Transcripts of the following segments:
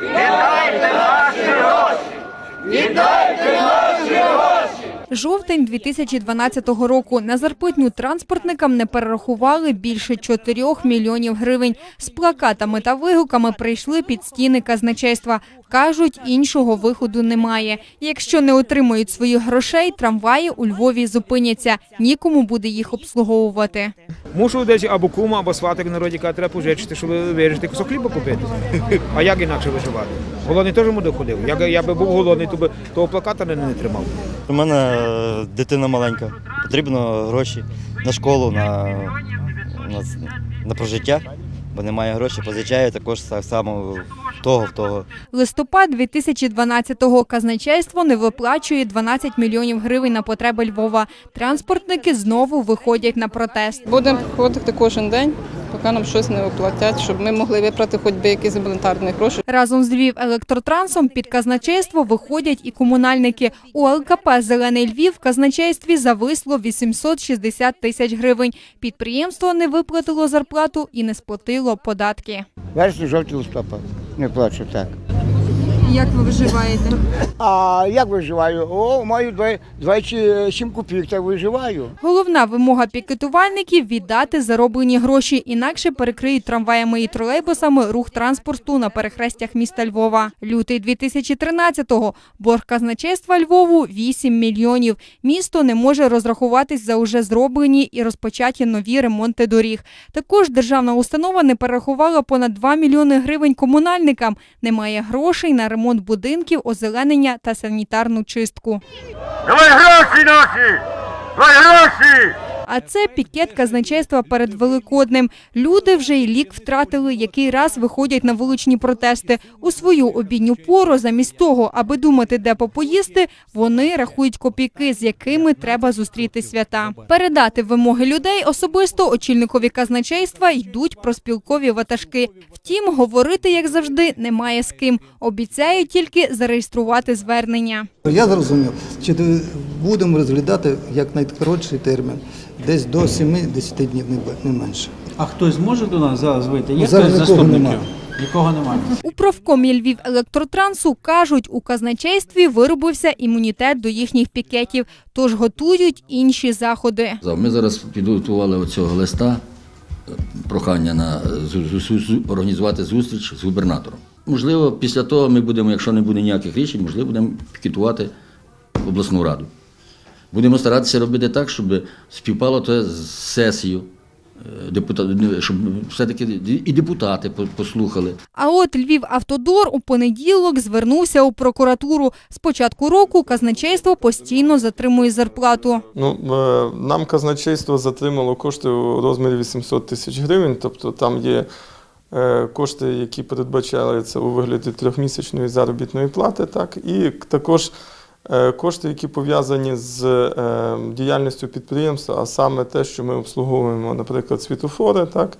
Віддайте наші гроші! Віддайте! Жовтень 2012 року на зарплатню транспортникам не перерахували більше 4 мільйонів гривень. З плакатами та вигуками прийшли під стіни казначейства. Кажуть, іншого виходу немає. Якщо не отримують своїх грошей, трамваї у Львові зупиняться. Нікому буде їх обслуговувати. Мушу десь або кума, або сватик в народі каже, треба пожичити, щоб вирішити кусок хліба купити. А як інакше виживати? Голодний теж буде ходив. Я, я би був голодний, то би того плаката не, не тримав. У мене дитина маленька. Потрібно гроші на школу, на, на, на прожиття, бо немає грошей, позичаю також так само в того, в того. Листопад 2012-го казначейство не виплачує 12 мільйонів гривень на потреби Львова. Транспортники знову виходять на протест. Будемо приходити кожен день, поки нам щось не оплатять, щоб ми могли виправити хоч би якісь елементарні гроші. Разом з Львів електротрансом під казначейство виходять і комунальники. У ЛКП Зелений Львів в казначействі зависло 860 тисяч гривень. Підприємство не виплатило зарплату і не сплатило податки. Вересні, жовті листопад. Не плачу так. Як ви виживаєте? А як виживаю? О, маю два- 27 копійок, так виживаю. Головна вимога пікетувальників віддати зароблені гроші, інакше перекриють трамваями і тролейбусами рух транспорту на перехрестях міста Львова. Лютий 2013-го. Борг казначейства Львову 8 мільйонів. Місто не може розрахуватись за уже зроблені і розпочаті нові ремонти доріг. Також державна установа не перерахувала понад 2 мільйони гривень комунальникам. Немає грошей на ремонт будинків, озеленення та санітарну чистку. Давай гроші наші! Давай гроші! А це пікет казначейства перед Великоднем. Люди вже й лік втратили, який раз виходять на вуличні протести. У свою обідню пору, замість того, аби думати, де попоїсти, вони рахують копійки, з якими треба зустріти свята. Передати вимоги людей особисто очільникові казначейства йдуть проспілкові ватажки. Втім, говорити, як завжди, немає з ким. Обіцяють тільки зареєструвати звернення. Я зрозумів, чи будемо розглядати як найкоротший термін, десь до 7-10 днів, не менше. А хтось зможе до нас зараз вийти? Є Зараз хтось нікого заступників? немає. Нікого немає. У профкомі Львів електротрансу кажуть, у казначействі виробився імунітет до їхніх пікетів, тож готують інші заходи. Ми зараз підготували оцього листа, прохання на зу- організувати зустріч з губернатором. Можливо, після того ми будемо, якщо не буде ніяких рішень, можливо, будемо пікетувати обласну раду. Будемо старатися робити так, щоб співпало це з сесією, е, депута- щоб все-таки і депутати по- послухали. А от Львів Автодор у понеділок звернувся у прокуратуру. З початку року казначейство постійно затримує зарплату. Ну, е, нам казначейство затримало кошти у розмірі 800 тисяч гривень, тобто там є е, кошти, які передбачаються у вигляді трьохмісячної заробітної плати, так, і також кошти, які пов'язані з е, діяльністю підприємства, а саме те, що ми обслуговуємо, наприклад, світофори, так,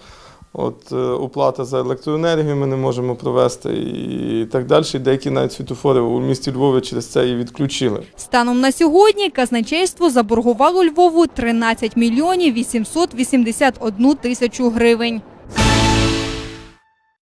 От е, оплата за електроенергію ми не можемо провести і так далі. Деякі навіть світофори у місті Львові через це і відключили. Станом на сьогодні казначейство заборгувало Львову 13 мільйонів 881 тисячу гривень.